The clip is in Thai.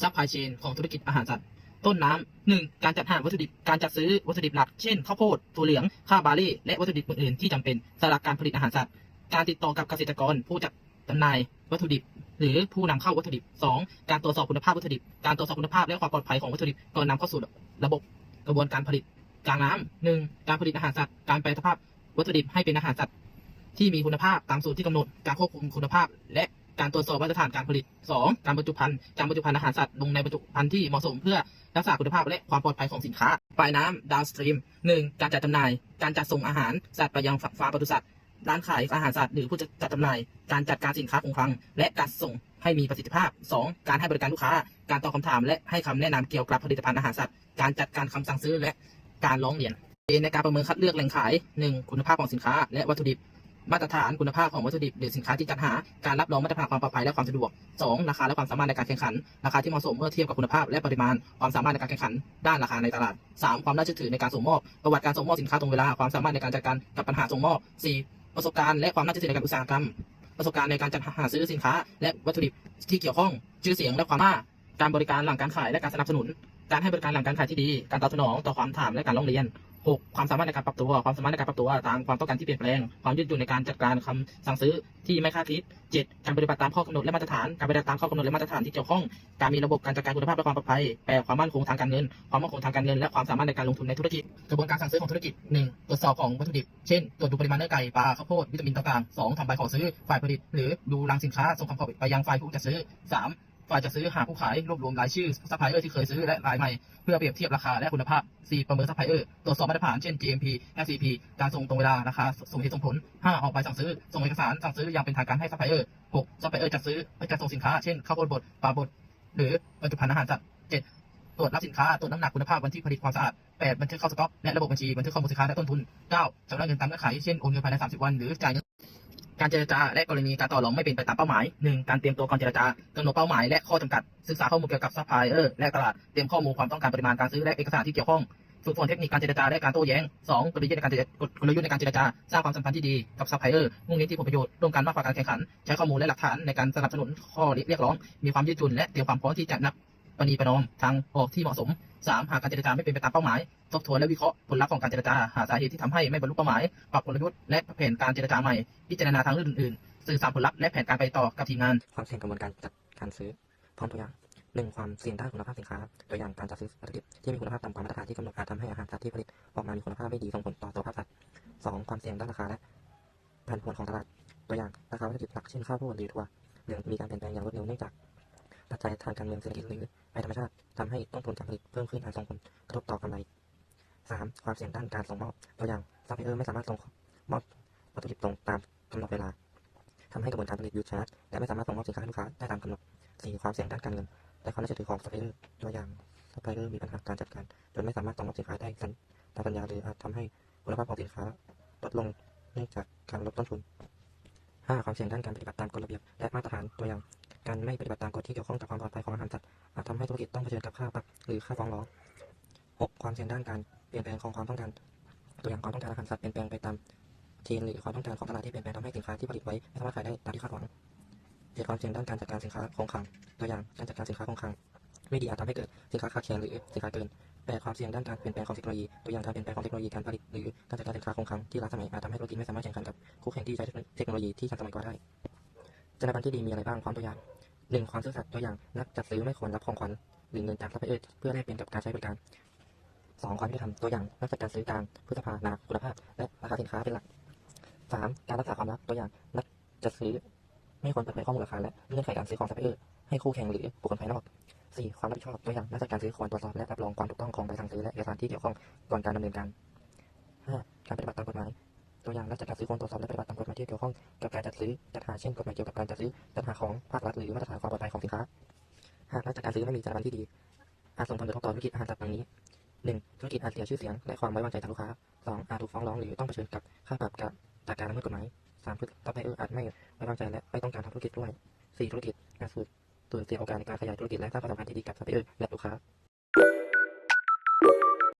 ซัพพลายเชนของธุรกิจอาหารสัตว์ ต้นน้ำหนึ่งการจัดหาวัตถุดิบ การจัดซื้อวัตถุดิบหลัก เช่น ข้าวโพด ถั่วเหลือง ข้าวบาลี่และวัตถุดิบอื่นๆที่จำเป็นสำหรับการผลิตอาหารสัตว์ การติดต่อกับเกษตรกร ผู้จัดจำหน่ายวัตถุดิบ หรือผู้นำเข้าวัตถุดิบ 2. การตรวจสอบคุณภาพวัตถุดิบ การตรวจสอบคุณภาพและความปลอดภัยของวัตถุดิบก่อนนำเข้าสู่ระบบกระบวนการผลิตกลางน้ำหนึ่งการผลิตอาหารสัตว์ การแปรสภาพวัตถุดิบให้เป็นอาหารสัตว์ที่มีคุณภาพตามสูตรที่กำหนด การควบคุมคุณภาพ และ การตรวจสอบมาตรฐานการผลิต 2. การบรรจุภัณฑ์การบรรจุภัณฑ์อาหารสัตว์ลงในบรรจุภัณฑ์ที่เหมาะสมเพื่อรักษาคุณภาพและความปลอดภัยของสินค้า ปลายน้ำ downstream หนึ่งการจัดจำหน่าย การจัดส่งอาหารสัตว์ไปยังฟาร์มปศุสัตว์ร้านขายอาหารสัตว์หรือผู้จัดจำหน่าย การจัดการสินค้าคงคลัง และการส่งให้มีประสิทธิภาพ 2. การให้บริการลูกค้า การตอบคำถาม และให้คำแนะนำเกี่ยวกับผลิตภัณฑ์อาหารสัตว์ การจัดการคำสั่งซื้อและการร้องเรียนในการประเมินคัดเลือกแหล่งขาย 1. คุณภาพของสินค้าและวัตถุดิบ มาตรฐานคุณภาพของวัตถุดิบหรือสินค้าที่จัดหา การรับรองมาตรฐานความปลอดภัยและความสะดวก 2. ราคาและความสามารถในการแข่งขัน ราคาที่เหมาะสมเมื่อเทียบกับคุณภาพและปริมาณ ความสามารถในการแข่งขัน ด้านราคาในตลาด 3. ความน่าเชื่อถือในการส่งมอบ ประวัติการส่งมอบสินค้าตรงเวลา ความสามารถในการจัดการกับปัญหาส่งมอบ 4. ประสบการณ์และความน่าเชื่อถือในการอุตสาหกรรม ประสบการณ์ในการจัดหาซื้อสินค้า และวัตถุดิบที่เกี่ยวข้อง ชื่อเสียงและความน่าการบริการหลังการขายและการสนับสนุน การให้บริการหลังการขายที่ดี การตอบสนองต่อความถามและการร้องเรียน 6. ความสามารถในการปรับตัว ความสามารถในการปรับตัวตามความต้องการที่เปลี่ยนแปลง ความยืดหยุ่นในการจัดการคำสั่งซื้อที่ไม่คาดคิด 7. การปฏิบัติตามข้อกำหนดและมาตรฐาน การปฏิบัติตามข้อกำหนดและมาตรฐานที่เกี่ยวข้อง การมีระบบการจัดการคุณภาพและความปลอดภัย 8. ความมั่นคงทางการเงิน ความมั่นคงทางการเงิน และความสามารถในการลงทุนในธุรกิจ กระบวนการสั่งซื้อของธุรกิจ 1. ตรวจสอบของวัตถุดิบ เช่น ตรวจดูปริมาณเนื้อไก่ ปลา ข้าวโพด วิตามินต่างๆ 2. ทำใบขอซื้อ ฝ่ายผลิต หรือดูรังสินค้า ส่งคำขอไปยังฝ่ายผู้จัดซื้อ 3. ฝ่ายจัดซื้อหาผู้ขายรวบรวมรายชื่อซัพพลายเออร์ที่เคยซื้อและรายใหม่ เพื่อเปรียบเทียบราคาและคุณภาพ 4. ประเมินซัพพลายเออร์ตรวจสอบมาตรฐานเช่น GMP FCP การส่งตรงเวลาราคาส่งเหตุส่งผล 5. ออกใบสั่งซื้อ ส่งเอกสารสั่งซื้ออย่างเป็นทางการให้ซัพพลายเออร์ 6. ซัพพลายเออร์จัดซื้อจัดส่งสินค้าเช่นข้าวโพดบดปลาบดหรือบรรจุภัณฑ์อาหารสัตว์ 7. ตรวจรับสินค้าตรวจน้ำหนักคุณภาพวันที่ผลิตความสะอาด 8. บันทึกเข้าสต็อกและระบบบัญชีบันทึกข้อมูลสินค้าและต้นทุน 9. ชำระเงินตามเงื่อนไขเช่นโอนเงินภายใน30 วันหรือจ่ายเงิน การเจรจาและกรณีการต่อรองไม่เป็นไปตามเป้าหมาย 1. การเตรียมตัวก่อนเจรจากำหนดเป้าหมายและข้อจำกัด ศึกษาข้อมูลเกี่ยวกับซัพพลายเออร์และตลาด เตรียมข้อมูลความต้องการปริมาณการซื้อและเอกสารที่เกี่ยวข้อง ฝึกฝนเทคนิคการเจรจาและการโต้แย้ง 2. กลยุทธ์ในการเจรกลยุทธ์ในการเจรจา สร้างความสัมพันธ์ที่ดีกับซัพพลายเออร์ มุ่งเน้นที่ผลประโยชน์ร่วมกันมากกว่าการแข่งขัน ใช้ข้อมูลและหลักฐานในการสนับสนุนข้อเรียกร้อง มีความยืดหยุ่นและเตรียมความพร้อมที่จะนับ ปณีประนอมทางออกที่เหมาะสม 3. หากการเจรจาไม่เป็นไปตามเป้าหมาย ทบทวนและวิเคราะห์ผลลัพธ์ของการเจรจา หาสาเหตุที่ทำให้ไม่บรรลุเป้าหมาย ปรับกลยุทธ์และแผนการเจรจาใหม่ พิจารณาทางเลือกอื่นๆ สื่อสารผลลัพธ์และแผนการไปต่อกับทีมงาน ความเสี่ยงกระบวนการจัดการซื้อ พร้อมตัวอย่างหนึ่งความเสี่ยงด้านคุณภาพสินค้า ตัวอย่างการจัดซื้อวัตถุดิบที่มีคุณภาพต่ำกว่ามาตรฐานที่กำหนดอาจทำให้อาหารสัตว์ที่ผลิตออกมามีคุณภาพไม่ดีส่งผลต่อสุขภาพสัตว์สองความเสี่ยงด้านราคาและผันผวนของตลาด ตัวอย่างราคาวัตถุดิบหลักเช่นข้าวโพดหรือถั่วเหลืองมีการเปลี่ยนแปลงอย่างรวดเร็วเนื่องจาก ปัจจัยทางการเมืองเศรษฐกิจหรือภัยธรรมชาติทำให้ต้นทุนการผลิตเพิ่มขึ้นอาจส่งผลกระทบต่อกำไรสามความเสี่ยงด้านการส่งมอบตัวอย่างซัพพลายเออร์ไม่สามารถส่งมอบวัตถุดิบตรงตามกำหนดเวลาทำให้กระบวนการผลิตหยุดชะงักและไม่สามารถส่งมอบสินค้าให้ลูกค้าได้ตามกำหนดสี่ความเสี่ยงด้านการเงินและความน่าเชื่อถือของซัพพลายเออร์ตัวอย่างซัพพลายเออร์มีปัญหาการจัดการจนไม่สามารถส่งมอบสินค้าได้ตามสัญญาหรืออาจทำให้คุณภาพของสินค้าลดลงเนื่องจากการลดต้นทุนห้าความเสี่ยงด้านการปฏิบัติตามกฎระเบียบและมาตรฐานตัวอย่าง การไม่ปฏิบัติตามกฎที่เกี่ยวข้องกับความปลอดภัยของอาหารสัตว์อาจทำให้ธุรกิจต้องเผชิญกับค่าปรับหรือค่าฟ้องร้องหกความเสี่ยงด้านการเปลี่ยนแปลงของความต้องการ ตัวอย่างความต้องการอาหารสัตว์เปลี่ยนแปลงไปตามเชนหรือความต้องการของตลาดที่เปลี่ยนแปลงทำให้สินค้าที่ผลิตไว้ไม่สามารถขายได้ตามที่คาดหวังเจ็ดความเสี่ยงด้านการจัดการสินค้าคงคลัง ตัวอย่างการจัดการสินค้าคงคลัง ไม่ดีอาจทำให้เกิดสินค้าขาดแคลนหรือสินค้าเกินแปดความเสี่ยงด้านการเปลี่ยนแปลงของเทคโนโลยี ตัวอย่างการเปลี่ยนแปลงของเทคโนโลยีการผลิตหรือการจัดการสินค้าคงคลังที่ล้าสมัยอาจทำให้ธุรกิจไม่สามารถแข่งขันกับคู่แข่งที่ใช้เทคโนโลยีที่ทันสมัยกว่าได้จรรยาบรรณที่ดีมีอะไรบ้างพร้อมตัวอย่าง หนึ่งความซื่อสัตย์ตัวอย่างนักจัดซื้อไม่ควรรับของขวัญหรือเงินจากซัพพลายเออร์เพื่อแลกเปลี่ยนกับการใช้บริการสองความยุติธรรมตัวอย่างนักจัดการซื้อกางพฤษภานาคุณภาพ และราคาสินค้าเป็นหลักสามการรักษาความลับตัวอย่างนักจัดซื้อไม่ควรเปิดเผยข้อมูลราคาและเงื่อนไขการซื้อของซัพพลายเออร์ให้คู่แข่งหรือบุคคลภายนอกสี่ความรับผิดชอบตัวอย่างนักจัดการซื้อควรตรวจสอบและรับรองความถูกต้องของใบสั่งซื้อและเอกสารที่เกี่ยวข้องก่อนการดำเนินการห้าการปฏิบัติตามกฎหมาย ตัวอย่างนักจัดการซื้อควรตรวจสอบและปฏิบัติตามกฎหมายที่เกี่ยวข้องกับการจัดซื้อจัดหาเช่นกฎหมายเกี่ยวกับการจัดซื้อจัดหาของภาครัฐหรือมาตรฐานความปลอดภัยของสินค้า หากนักจัดการซื้อไม่มีจรรยาบรรณที่ดี อาจส่งผลกระทบต่อธุรกิจอาหารสัตว์ดังนี้หนึ่งธุรกิจอาจเสียชื่อเสียงและความไว้วางใจจากลูกค้าสองอาจถูกฟ้องร้องหรือต้องเผชิญกับค่าปรับกับจากการละเมิดกฎหมายสามพฤติกรรมเอออาจไม่ไว้วางใจและไม่ต้องการทำธุรกิจด้วยสี่ธุรกิจอาจสูญเสียโอกาสในการขยายธุรกิจและสร้างความสัมพันธ์ที่ดีกับซัพพลายเออร์และลูกค้า